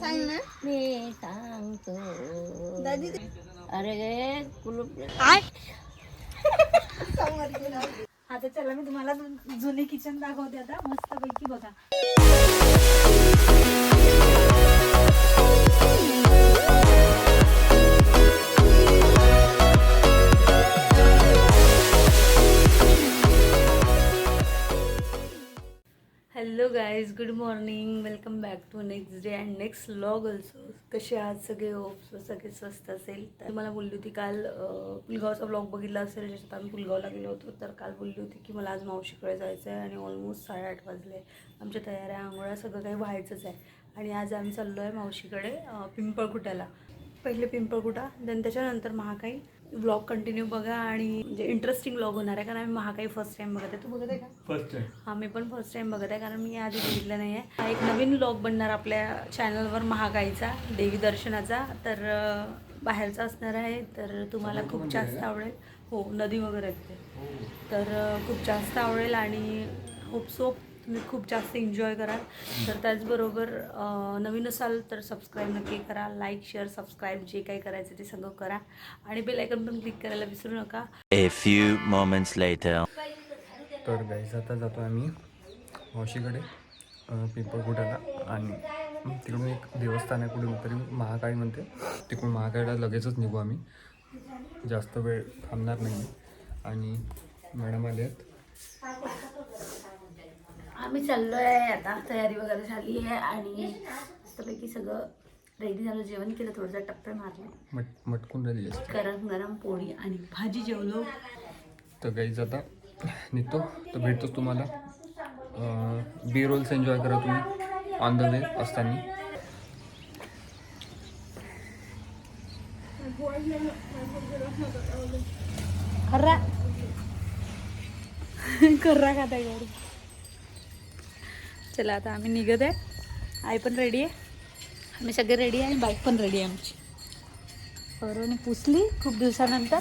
सांग ना. मी सांगतो. दादी अरे गे कुलूप आता चला मी तुम्हाला जुने किचन दाखवते आता. मस्त पैकी बघा. Hello guys good morning welcome back to next day and next log also कसे आज सगळे? होप सगळे स्वस्त असेल. तर मला बोलली होती काल पुलगावचा ब्लॉग बघितला असेल. ज्याच्यात आम्ही पुलगावला गेलो होतो. तर काल बोलली होती की मला आज मावशीकडे जायचं आहे आणि ऑलमोस्ट साडेआठ वाजले. आमच्या तयाऱ्या आंघोळ्या सगळं काही व्हायचंच आहे. आणि आज आम्ही चाललो आहे मावशीकडे पिंपळकुट्याला पहिले पिंपळकुटा देन त्याच्यानंतर महाकाई व्लॉग कंटिन्यू बघा आणि म्हणजे इंटरेस्टिंग व्लॉग होणार आहे कारण आम्ही महाकाई फर्स्ट टाइम बघत आहे. तू बघत आहे का? फर्स्ट टाइम हा मी पण फर्स्ट टाइम बघत आहे कारण मी आधी बघितलं नाही आहे. हा एक नवीन ब्लॉग बनणार आपल्या चॅनलवर महागाईचा देवी दर्शनाचा. तर बाहेरचा असणार आहे तर तुम्हाला खूप जास्त आवडेल. हो नदी वगैरे आहेत ते. तर खूप जास्त आवडेल आणि होप सो तुम्ही खूप जास्त एन्जॉय कराल. तर त्याचबरोबर नवीन असाल तर सबस्क्राईब नक्की करा. लाईक शेअर सबस्क्राईब जे काही करायचं ते सगळं करा. आणि बेल आयकन पण क्लिक करायला विसरू नका. A few moments later. तर गाईज आता जातो आम्ही मावशीकडे अं, पिंपळकुटाला आणि तिकडून एक देवस्थान आहे कुठे तरी महाकाळी म्हणते. तिकडून महाकाळीला लगेचच निघू आम्ही. जास्त वेळ थांबणार नाही आणि मॅडम आले आहेत आम्ही चाललो आहे आता तयारी वगैरे झाली आहे आणि मस्तपैकी सगळं रेडी झालं. जेवण केलं थोडंसं टप्पे मारले. मट मटकून राहिली गरम गरम पोळी आणि भाजी जेवलो. तर गाईज आता निघतो. तर भेटतोच तुम्हाला. बी रोल्स एन्जॉय करा तुम्ही. ऑन द वे असताना. खर्रा. खर्रा खाता चला आता आम्ही निघत आहे. आई पण रेडी आहे. आम्ही सगळे रेडी आहे आणि बाईक पण रेडी आहे आमची. परवाने पुसली खूप दिवसानंतर.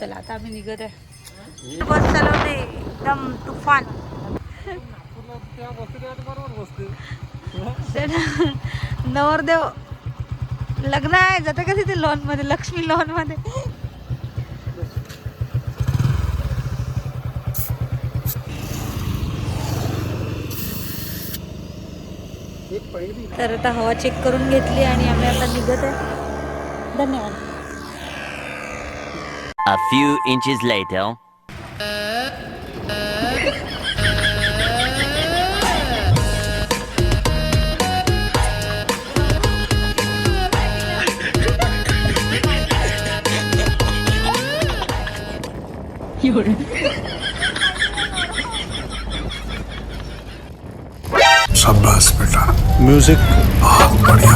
चला आता आम्ही निघत आहे. बस चालवते. एकदम तुफान. नवरदेव लग्न आहे. जाते का तिथे लॉनमध्ये? लक्ष्मी लॉन तर आता हवा चेक करून घेतली आणि आम्ही आता निघत आहे धन्यवाद A few inches later. बेटा म्यूजिक बहुत बढ़िया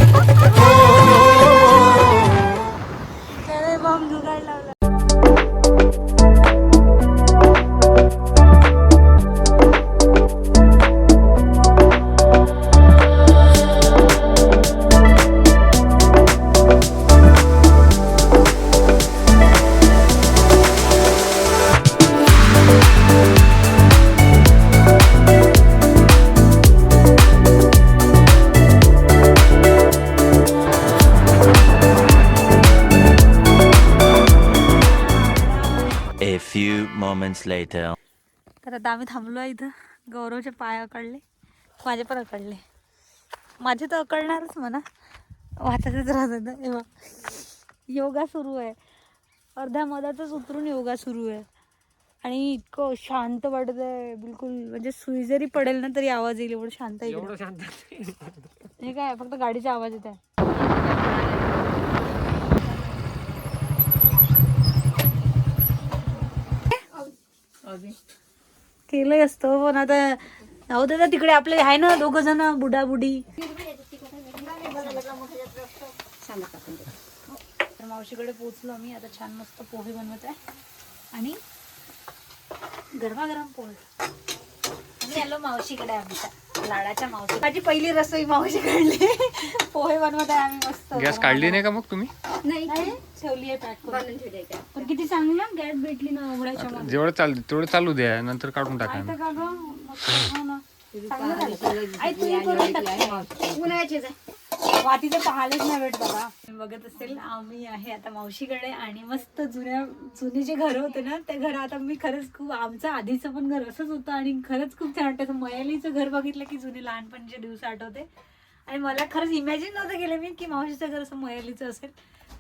moments later. तर आता आम्ही थांबलो आहे इथं. गौरवचे पाय अकडले माझे पण अकडले. माझे तर अकडणारच म्हणा. वाचायचंच राहत योगा सुरू आहे. अर्ध्या मधातच उतरून योगा सुरू आहे. आणि इतकं शांत वाटत आहे बिलकुल म्हणजे सुई जरी पडेल ना तरी आवाज येईल. एवढं शांत आहे इकडे. हे काय? फक्त गाडीचा आवाज येत आहे. केलंय असतं पण आता जाऊ दे ना तिकडे आपले आहे ना दोघ जण बुडा बुडी तर मावशीकडे पोचलो मी आता छान मस्त पोहे बनवत आहे. आणि गरमागरम पोहे. आम्ही आलो मावशीकडे आमच्या. लाडाच्या मावशी माझी पहिली रसोई मावशी काढली पोहे बनवत आहे आम्ही मस्त गॅस काढली नाही का मग तुम्ही नाही ठेवली आहे पॅक करून पण किती चांगलं गॅस भेटली ना उघडायच्या मध्ये जेवढं चालू तेवढं चालू द्या नंतर काढून टाका तर का गं? मस्त, ना. चांगलं झालं. आई, तू करून टाक. उन्हाळ्याचीच आहे. वातीचं पाहायलाच नाही भेट बघा बघत असेल आम्ही आहे आता मावशीकडे आणि मस्त जुन्या जुने जे घर होते ना ते घर आता मी खरंच खूप आमचं आधीचं पण घर असंच होतं आणि खरंच खूप छान वाटतं. मयालीचं घर बघितलं की जुने लहानपणीचे दिवस आठवते. आणि मला खरंच इमॅजिन नव्हतं केलं मी की मावशीचं घर असं मयालीचं असेल.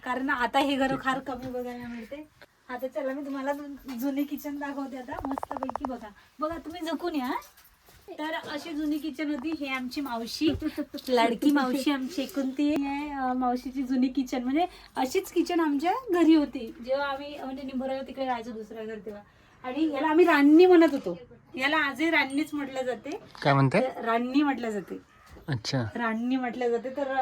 कारण आता हे घर फार कमी बघायला मिळते. आता चला मी तुम्हाला जुने किचन दाखवते आता. मस्तपैकी बघा. बघा तुम्ही झकून या तर अशी जुनी किचन होती हे आमची मावशी. लाडकी मावशी आमची एकुलती. आहे अं, मावशीची जुनी किचन. म्हणजे अशीच किचन आमच्या घरी होती. जेव्हा आम्ही म्हणजे निंबोराला तिकडे राहायचो दुसऱ्या घर तेव्हा. आणि याला आम्ही रान्नी म्हणत होतो. याला आजही रान्नीच म्हटलं जाते. काय म्हणते रान्नी म्हटलं जाते. अच्छा. रान्नी म्हटलं जाते तर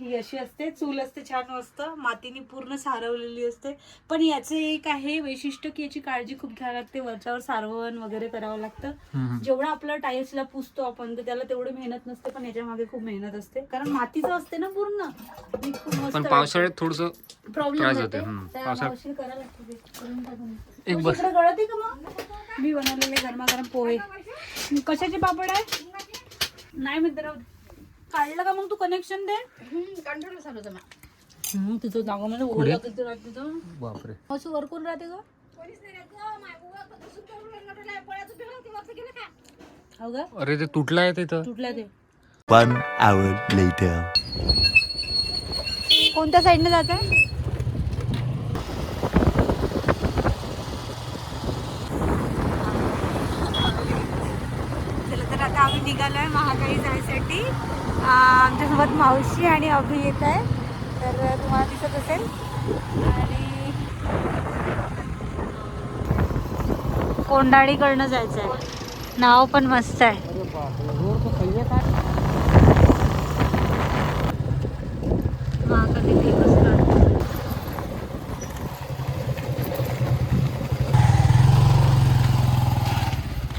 ही अशी असते चूल असते छान असतं मातीने पूर्ण सारवलेली असते. पण याचे एक आहे वैशिष्ट्य की याची काळजी खूप घ्यावी लागते. वरच्यावर सारवण वगैरे करावं लागतं. जेवढं आपलं टाईल्सला पुसतो आपण तर त्याला तेवढी मेहनत नसते पण याच्या मागे खूप मेहनत असते. कारण मातीचं असते ना पूर्ण. पावसाळ्यात थोडस प्रॉब्लेम होते. लागते ते. करून टाकून. एक मावशी, बस- इकडे गळते का मग? मी बनवलेले गरमागरम पोहे. कशाचे पापड आहे? नाही मित्र. काढलं का मग तू कनेक्शन दे. हम्म, म्हणजे किती राहते तुझं बापरे. असं वर कोण राहते का? हो का अरे ते तुटलं आहे तिथं. तुटल्या ते. One hour later. कोणत्या साईडने जात आहे? चला तर आता आम्ही निघालो आहे महाकाली जायसाठी. आमच्यासोबत मावशी आणि अभि येत आहे. तर तुम्हाला दिसत असेल. आणि कोंडाळीकडनं जायचं आहे नाव पण मस्त आहे.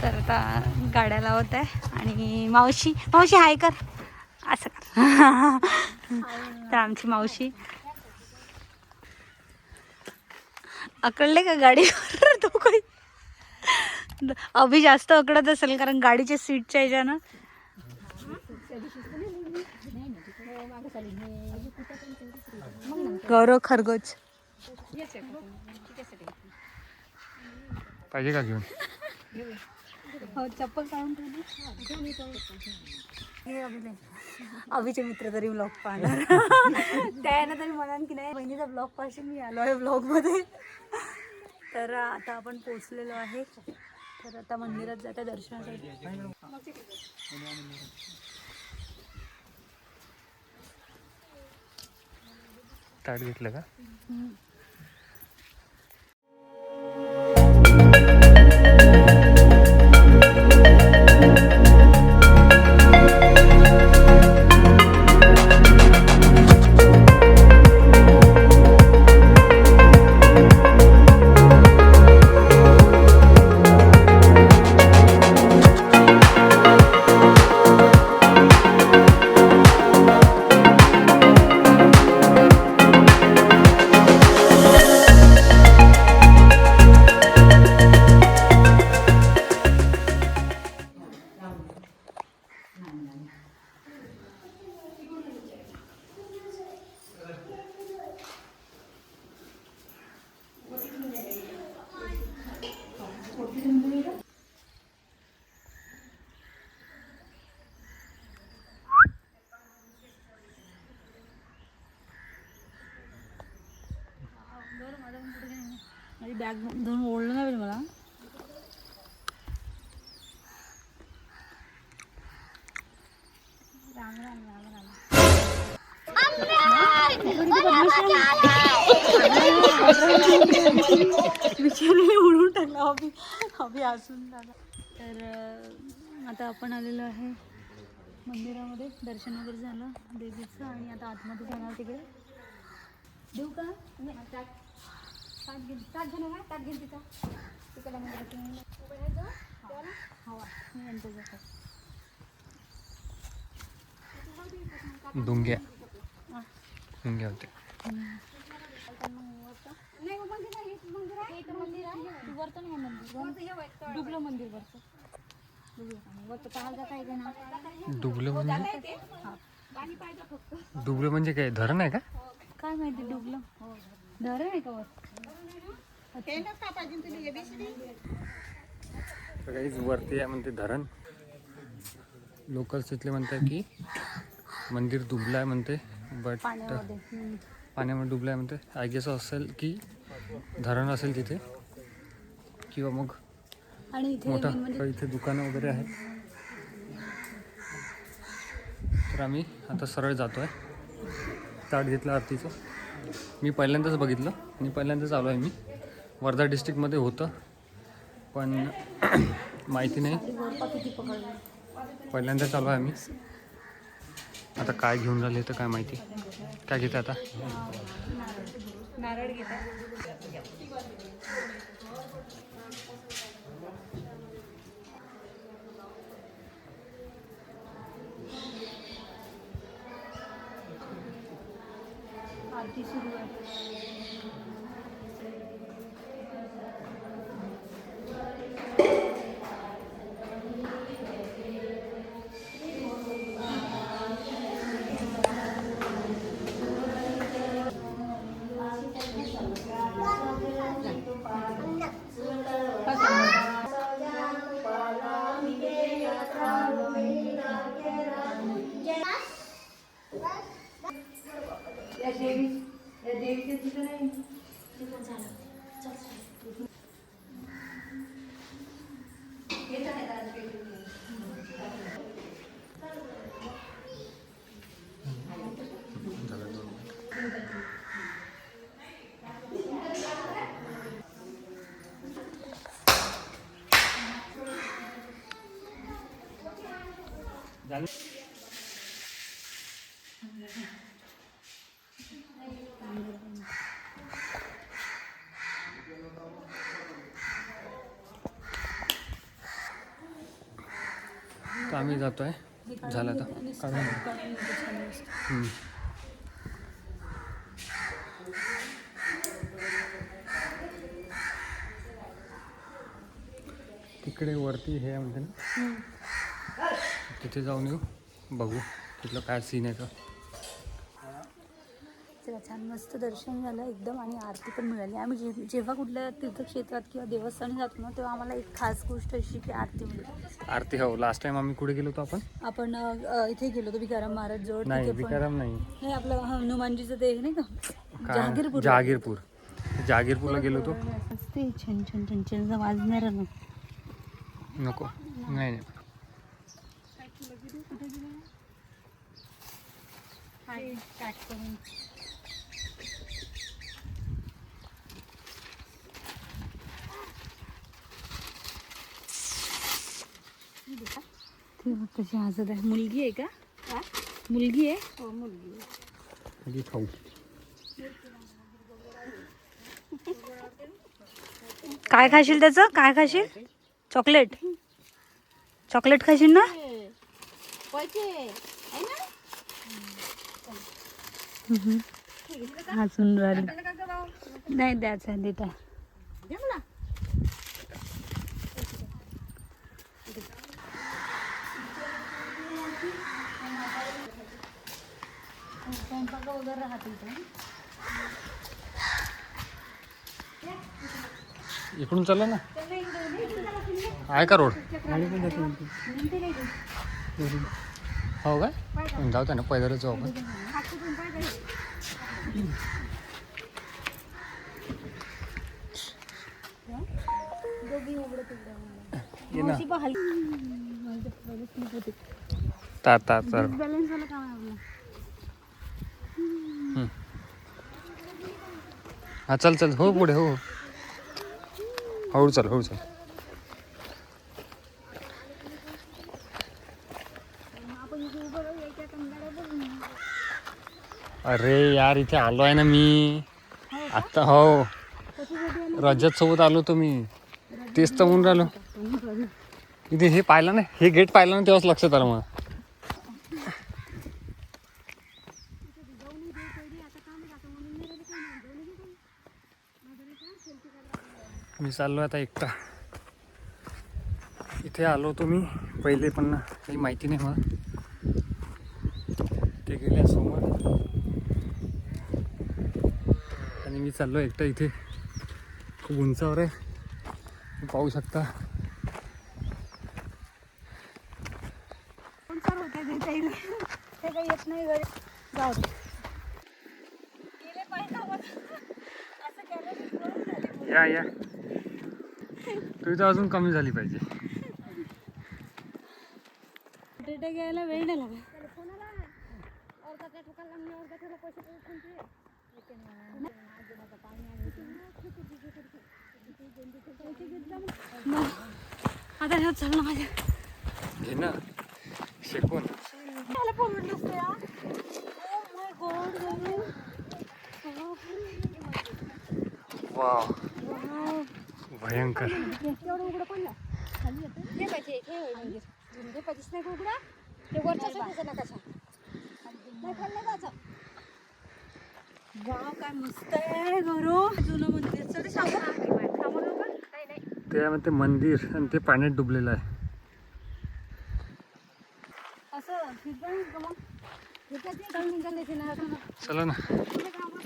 तर आता गाड्या लावत आहे. आणि मावशी मावशी हाय कर. असं कर. तर आमची मावशी. अकडले का गाडीवर? तो काही अभि जास्त अकडत असेल कारण गाडीच्या सीटच्या ह्याच्यानं. गौरव खरगोच पाहिजे का घेऊन? हो चप्पल काढून ठेवली. हे. अभिचे मित्र तरी ब्लॉग पाहणार. त्यानं तरी म्हणाल की नाही बहिणीचा ब्लॉग पाहशील मी आलो आहे ब्लॉगमध्ये तर आता आपण पोचलेलो आहे. तर आता मंदिरात जाता दर्शनासाठी. ताट घेतलं का? बॅग धरून ओढलं नाही मला. बिचारीने उडून टाकला. हॉबी हॉबी असून झाला. तर आता आपण आलेलो आहे मंदिरामध्ये. दर्शन वगैरे झालं. देवीचं आणि आता आतमध्ये जाणार तिकडे. देऊ का? ताट घेऊन ताट घेऊन का ताट घेऊन तिथं. तिकडे मंदिरात हवा. मी यांच्या जातो डुंग्या डुंग्या होते. डुबलं म्हणजे? डुबलं म्हणजे काय धरण आहे का? काय माहिती डुबलं. धरण आहे का वर काहीच वरती आहे म्हणते धरण. लोकल्स तिथले म्हणतात की मंदिर डुबलं आहे म्हणते बट पाण्यामध्ये. डुबलं आहे म्हणते. आय गेस असेल की धरण असेल तिथे किंवा मग मोठा म्हणजे इथे दुकानं वगैरे आहेत. तर आम्ही आता सरळ जातो आहे ताट घेतलं आरतीचं. मी पहिल्यांदाच बघितलं. आणि पहिल्यांदाच आलो आहे मी. वर्धा डिस्ट्रिक्टमध्ये होतं. पण माहिती नाही. पहिल्यांदा चालू आहे आम्ही. आता काय घेऊन राहिले तर काय माहिती. काय घेतं आता? नारळ आरती सुरू आहे. तर आम्ही जातो आहे झालं आता. काढून तिकडे वरती हे म्हणते ना? तिथे जाऊन येऊ. बघू तिथलं काय सीन आहे तर चला छान मस्त दर्शन झालं एकदम आणि आरती पण मिळाली. आम्ही जे जेव्हा कुठल्या तीर्थक्षेत्रात किंवा देवस्थानी जातो ना तेव्हा आम्हाला एक खास गोष्ट अशी की आरती मिळते आरती हो. लास्ट टाइम आम्ही कुठे गेलो होतो आपण? आपण अ, इथे गेलो होतो भिकाराम महाराज जवळ. नाही तिथे पण. विकाराम नाही. नाही आपलं हनुमानजीचं ते हे नाही का? काय? जहागीरपूर. जहागीरपूर. जहागीरपूरला गेलो होतो. ते छान छान छान छान. वाजणार ना नको. नाही नाही. ते बघ कशी हसत आहे. मुलगी आहे का? मुलगी आहे? हो मुलगी आधी खाऊ. काय खाशील त्याचं? काय खाशील? चॉकलेट. चॉकलेट खाशील ना? हम्म. हसून राहिली नाही द्यायचं देता वगैरे राहते इकडून चालला ना? आहे का रोड? हो काय? जाऊ त्या ना पैदलच जाऊ आपण. तर हा चल चल. हो पुढे हो हळू चल हळू चल. अरे यार इथे आलो आहे ना मी. आत्ता हो रजत सोबत आलो तुम्ही तेच तर म्हणून राहिलो. इथे हे पाहिलं ना हे गेट पाहिलं ना तेव्हाच लक्षात आलं मग मी चाललो आता एकटा. इथे आलो होतो मी पहिले पण काही माहिती नाही मला. ते गेले असं. मी चाललो एकटा इथे. खूप उंचावर आहे. पाहू शकता. या या. तुझी तर अजून कमी झाली पाहिजे. घ्यायला वेळ नाही लागला मग आता ह्यात चाललं माझ्या. घे ना. शेकून त्याला परवडलं असतं यार Oh. भयंकर. एवढं उघडं पडलं खाली येतं. हे पाहिजे हे होय मंदिर झुंगे पाहिजेच नाही का उघडा? ते वरच्या नाही खाल्लं जायचं वाव काय मस्त आहे गौरव जुनं मंदिर. चल थांबू नका. नाही नाही. त्यामध्ये मंदिर आणि ते पाण्यात डुबलेलं आहे. असं फिरता का मग फिरतात नाही का निघाले ते ना? असं चला ना. कुठे काम.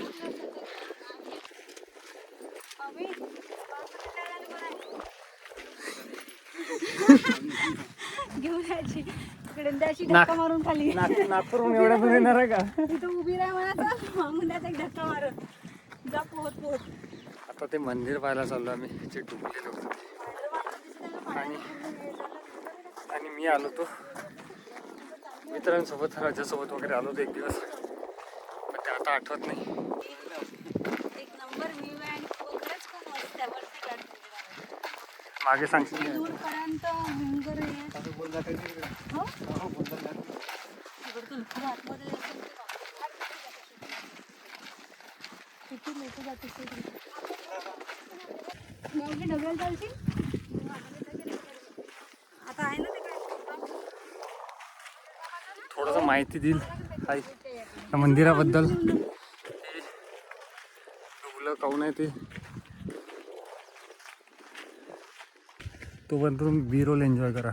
आम्ही. घेऊन यायची. इकडे त्याची धक्का मारून खाली. नागपूरहून एवढ्या दूर येणार आहे का? तिथं उभी राह म्हणायचं. मागून त्याचा एक धक्का मारत. जा पोहत पोहत. आता ते मंदिर पाहायला चाललो आम्ही. जे डुबलेलं होतं. आणि आणि मी आलो तो मित्रांसोबत राजासोबत वगैरे आलो होतो एक दिवस. पण ते आता आठवत नाही एक नंबर व्ह्यू आहे आणि तो खरंच खूप मस्त आहे वरती काढतो मागे दूरपर्यंत आहे. हो. किती लोक जात डबल चालशील? आता आहे ना थोडंसं माहिती देईल. मंदिराबद्दल. डुबलं काहून आहे ते? तोपर्यंत तुम्ही बी रोल एन्जॉय करा.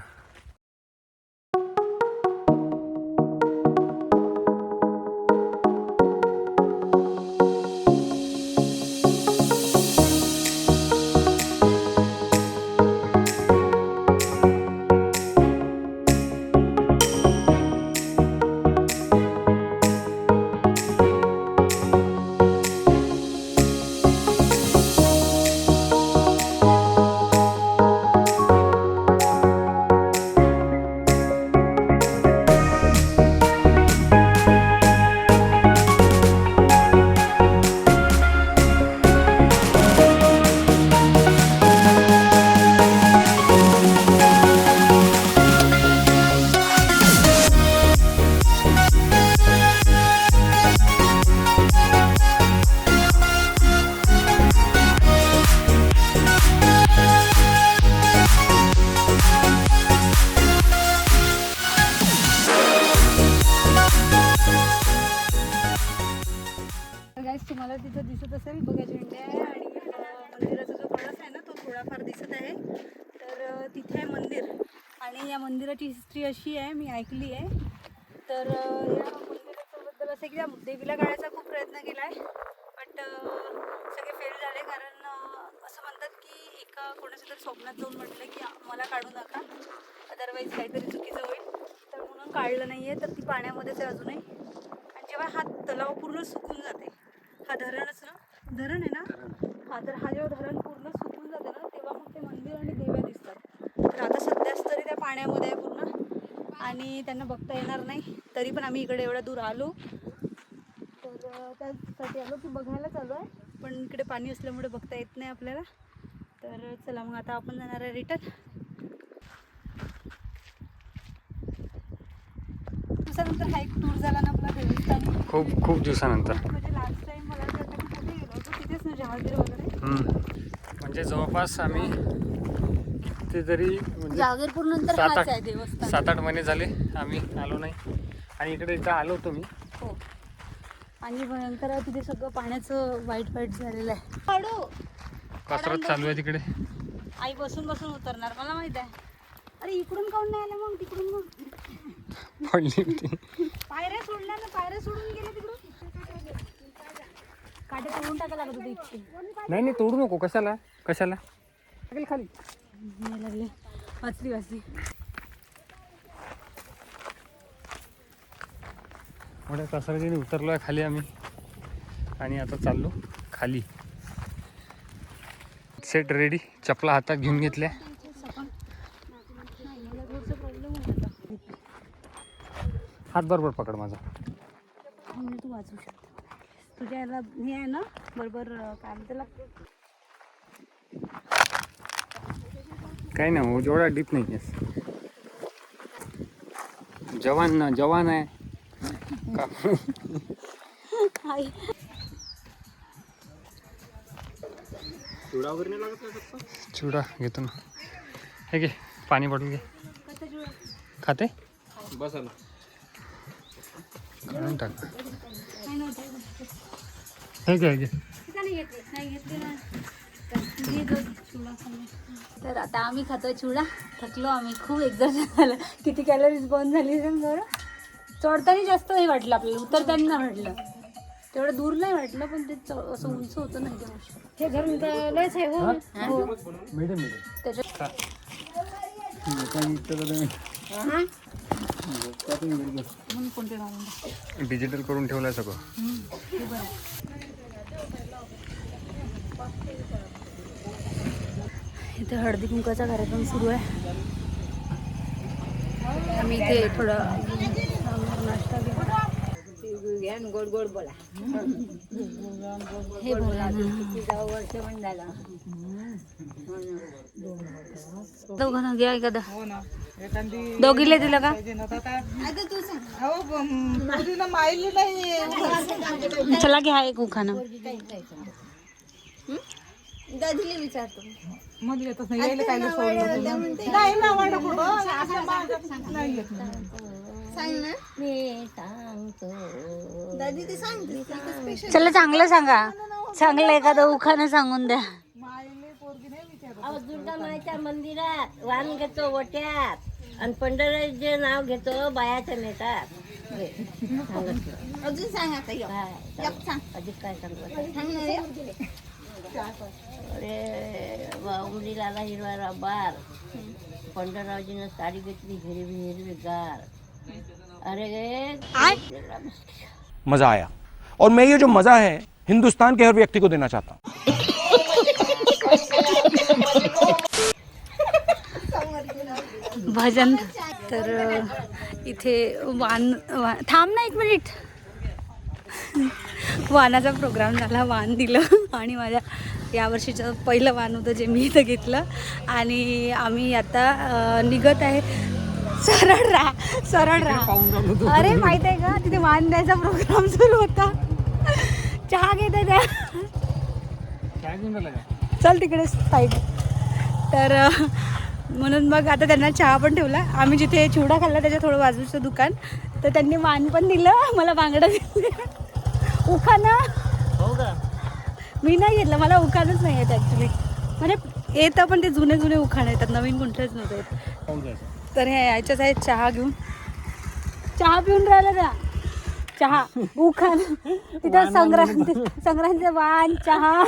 कोणाच्या तरी स्वप्नात जाऊन म्हटलं की मला काढू नका. अदरवाईज काहीतरी चुकीचं होईल. तर म्हणून काढलं नाही आहे तर ती पाण्यामध्येच आहे अजूनही. आणि जेव्हा हा तलाव पूर्ण सुकून जाते हा धरणच ना? धरण आहे ना? हा तर हा जेव्हा धरण पूर्ण सुकून जाते ना तेव्हा मग ते मंदिर आणि देव्या दिसतात. तर आता सध्याच तरी त्या पाण्यामध्ये आहे पूर्ण. आणि त्यांना बघता येणार नाही. तरी पण आम्ही इकडे एवढ्या दूर आलो. तर त्यासाठी आलो की बघायला चालू आहे. पण इकडे पाणी असल्यामुळे बघता येत नाही आपल्याला. तर चला मग आता आपण जाणार आहे रिटर्न दिवसानंतर हा एक टूर झाला ना आपला खूप खूप दिवसानंतर. म्हणजे लास्ट टाइम मला तिथेच वगैरे. म्हणजे जवळपास आम्ही कितीतरी म्हणजे नंतर सात आठ सात आठ महिने झाले आम्ही आलो नाही. आणि इकडे एकदा आलो होतो मी. हो. आणि भयंकर आहे तिथे सगळं पाण्याचं वाईट वाईट झालेलं आहे. कसरत चालू आहे तिकडे. आई बसून बसून उतरणार मला माहीत आहे. अरे इकडून काऊन नाही आलं मग? तिकडून मग? पडली होती. पायऱ्या सोडल्या ना पायऱ्या सोडून गेले तिकडून? काटे तोडून टाकायला लागत होते इच्छे नाही नाही तोडू नको. कशाला? कशाला? टाकेल खाली. नाही लागले. वाचली वाचली. मोठ्या कसरतीने उतरलो आहे खाली आम्ही. आणि आता चाललो खाली. सेट रेडी चपला हातात घेऊन घेतल्या. हात बरोबर पकड माझा. तू वाचू शकतो तुझ्या याला हे आहे ना बरोबर काय त्याला काही नाही हो जेवढा डीप नाही आहेस जवान ना जवान आहे. का आई चिवडा घेतो ना. हे घे पाणी बॉटल घे. खाते? काढून टाक. नाही हे घे हे घे. नाही नाही चिवडा. तर आता आम्ही खातोय चिवडा. थकलो आम्ही खूप एक्झर्शन झालं. किती कॅलरीज बर्न झाली बरं. चढताना जास्त नाही वाटलं आपल्याला उतरताना नाही वाटलं. तेवढं दूर नाही वाटलं पण ते च- असं उंच होतं नाही ते हे घर लयच आहे हो. हो. त्याच्यात म्हणून कोणते. डिजिटल करून ठेवलंय सगळं. इथे हळदी कुंकाचा कार्यक्रम सुरू आहे. आम्ही इथे थोडं नाश्ता घेतो गोड गोड बोला. हे बोला ना. वर्ष पण झालं. दोघांना घ्या एखादा दोघीले दिलं का? चला घ्या एक उखाना दादीला विचारतो. सांग ना. मी सांगतो दादी ते सांगते चला चांगलं सांगा. चांगलं एखादं उखाणं सांगून द्या. अहो दुर्गा माईच्या मंदिरात वाण घेतो ओट्यात आणि पंढरीचे नाव घेतो बायाच्या नेतात अजून सांग आता अजून काय सांगू? अरे उमरीला आला हिरवा रबार पंढररावजीनं साडी घेतली हिरवी हिरवी गार अरे मजा आया। और मैं ये जो मजा है हिंदुस्तान के हर व्यक्ति को देना चाहता हूँ। भजन तर इथे वान वा थांब ना एक मिनिट. वानाचा प्रोग्राम झाला वान दिलं. आणि माझ्या यावर्षीचं पहिलं वान होतं जे मी इथं घेतलं. आणि आम्ही आता निघत आहे सरळ राहा सरळ राहा. अरे माहीत आहे का? तिथे वान द्यायचा प्रोग्राम सुरू होता. चहा घेत त्या? चल तिकडे साईड. तर म्हणून मग आता त्यांना चहा पण ठेवला. आम्ही जिथे चिवडा खाल्ला त्याच्या थोडं बाजूचं दुकान. तर त्यांनी वाण पण दिलं मला बांगडा दिलं. उखाणं. मी नाही घेतलं मला उखाणच नाही येत ॲक्च्युली म्हणजे येतं पण ते जुने जुने उखाणे येतात. नवीन कोणतेच नव्हते जायचं तर हे याच्याच आहेत चहा घेऊन. चहा पिऊन राहिला त्या चहा उखाण तिथं संक्रांती संक्रांतीचं वाण चहा.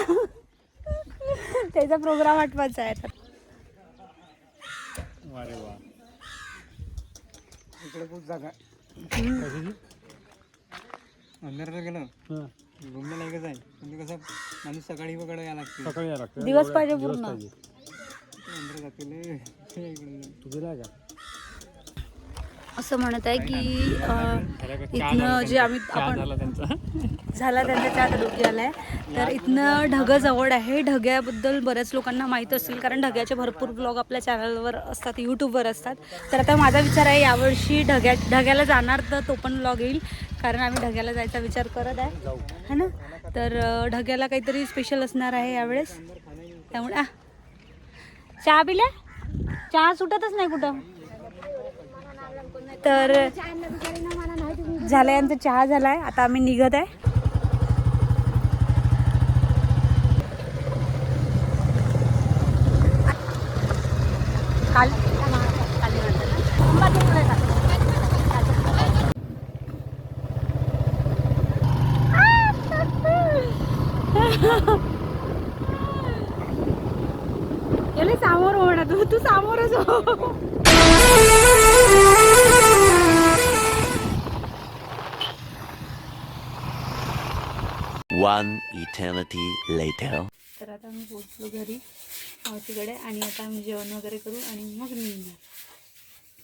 त्याचा प्रोग्राम आठवायचा आहे. इकडे खूप जागा. अंधाराला गेलं. म्हणजे कसं माणूस सकाळी वगैरे यायला लागते. सकाळी यायला लागतं. दिवस पाहिजे पूर्ण. अंधार जाते तू गेला का असं म्हणत आहे की इथनं जे आम्ही आपण झाला त्यांचा चार त्यांचा चहा आहे आलाय. तर इथनं ढगं जवळ आहे. ढग्याबद्दल बऱ्याच लोकांना माहीत असेल कारण ढग्याचे भरपूर ब्लॉग आपल्या चॅनलवर असतात यूट्यूबवर असतात. तर आता माझा विचार आहे यावर्षी ढग्या ढग्याला जाणार तर तो पण ब्लॉग येईल कारण आम्ही ढग्याला जायचा विचार करत आहे. है ना? तर ढग्याला काहीतरी स्पेशल असणार आहे यावेळेस. त्यामुळे आ चहा पिल्या चहा सुटतच नाही कुठं. तर झालाय आमचा चहा झालाय. आता आम्ही निघत आहे. काल काली माता याला सामोर हो ना तू तू सामोरच हो One eternity later. तर आता आम्ही पोचलो घरी मावशीकडे आणि आता आम्ही जेवण वगैरे करू आणि मग निघणार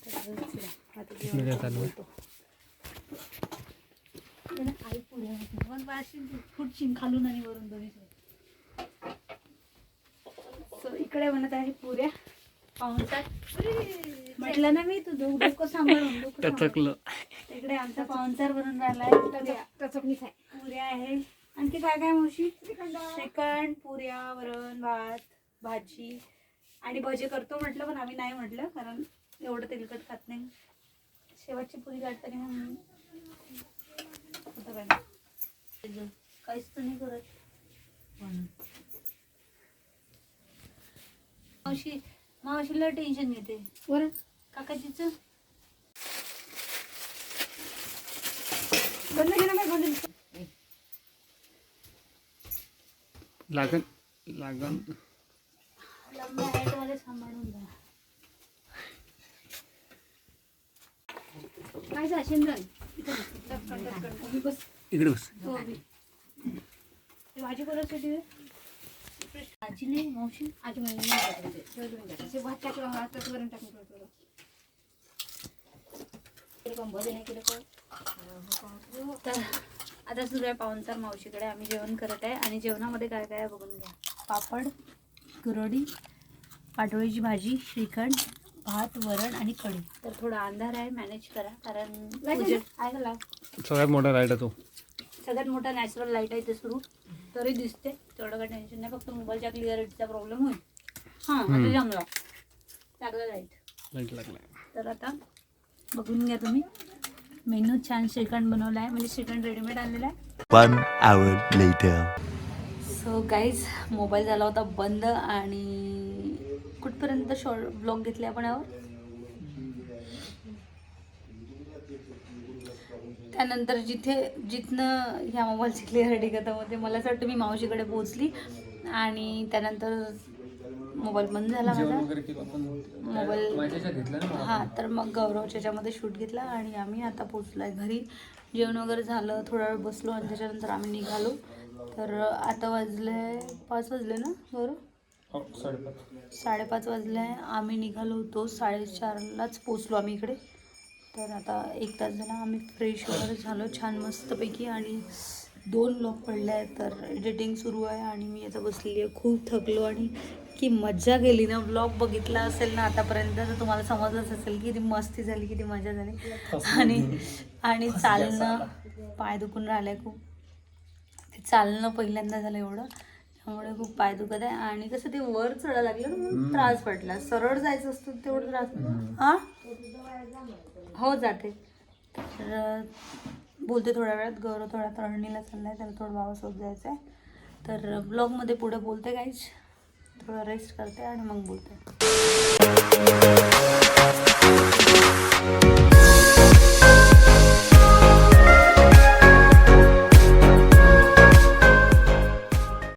तर. त्याला आई वाशीन फुटशीन खालून आणि वरून दोन्ही सो इकडे म्हणत आहे पुऱ्या. पाहुणचार. म्हटलं ना मी तू डो- डोकं सांभाळून डोकं इकडे आमचा पाहुणचार बनून राहिलाय. टचकणीच आहे पुऱ्या आहे. आणखी काय काय मावशी? श्रीखंड पुऱ्या वरण भात भाजी. आणि भजे करतो म्हटलं पण आम्ही नाही म्हटलं कारण एवढं तेलकट खात नाही. शेवटची पुरी काढताना मग होतं काय नाही. काहीच तर नाही करत. म्हणून. मावशी मावशीला टेन्शन घेते बरं. काकाजीचं? बंद केलं काय बंद लागन लागन. लंबा आहे वाले सांभाळून जा काय जाशील बस. इकडे बस. हो बी. ती भाजी कोणासाठी आहे? आजी नाही मावशी आजी म्हणजे नाही टाकायचे. ठेव तुम्ही टाका. ते भात टाकलं भाताचं वरण टाकून ठेवतो. ते पण भजे नाही केलं का? तर आता सुरू आहे पाहुणचार मावशीकडे आम्ही जेवण करत आहे आणि जेवणामध्ये काय काय बघून घ्या पापड कुरडी पाटोळीची भाजी श्रीखंड भात वरण आणि कढी तर थोडा अंधार आहे मॅनेज करा कारण? सगळ्यात मोठा राईट आहे तो सगळ्यात मोठा नॅचरल लाइट आहे ते सुरू तरी दिसते. तेवढं काही टेन्शन नाही. फक्त मोबाईलच्या क्लिअरिटीचा प्रॉब्लेम होईल. हां आता जमला लागला लाइट लाइट लागला तर आता बघून घ्या तुम्ही. मेनू छान श्रीखंड बनवला आहे म्हणजे श्रीखंड रेडीमेड आणलेला आहे. One hour later. So guys mobile झाला होता बंद आणि कुठपर्यंत शॉर्ट ब्लॉग घेतले आपण यावर? त्यानंतर जिथे जिथनं ह्या मोबाईलची क्लिअरिटी खतम होते मला असं वाटतं मी मावशीकडे पोहोचली. आणि त्यानंतर मोबाईल बंद झाला माझा मोबाईल हां तर मग गौरवच्या याच्यामध्ये शूट घेतला आणि आम्ही आता पोचलो आहे घरी. जेवण वगैरे झालं थोडा वेळ बसलो आणि त्याच्यानंतर आम्ही निघालो. तर आता वाजले पाच वाजले ना गौरव? हो, साडेपाच. साडेपाच वाजले. आम्ही निघालो होतो साडेचारलाच पोचलो आम्ही इकडे. तर आता एक तास झाला आम्ही फ्रेश वगैरे झालो छान मस्तपैकी आणि दोन लॉक पडले आहेत तर एडिटिंग सुरू आहे आणि मी आता बसलेली आहे. खूप थकलो आणि की मज्जा गेली ना. ब्लॉग बघितला असेल ना आतापर्यंत तर तुम्हाला समजलंच असेल की किती मस्ती झाली किती मजा झाली. आणि आणि चालणं पाय दुखून राहिलं आहे खूप. ते चालणं पहिल्यांदा झालं एवढं. त्यामुळे खूप पाय दुखत आहे. आणि कसं ते वर चढायला लागलं म्हणून त्रास पडला. सरळ जायचं असतं तेवढं त्रास हां? हो जाते. तर बोलते थोड्या वेळात. गौरव थोडा तळणीला चाललाय त्याला थोडं भावासोबत जायचं आहे तर ब्लॉगमध्ये पुढे बोलते काहीच थोडं रेस्ट करते आणि मग बोलते.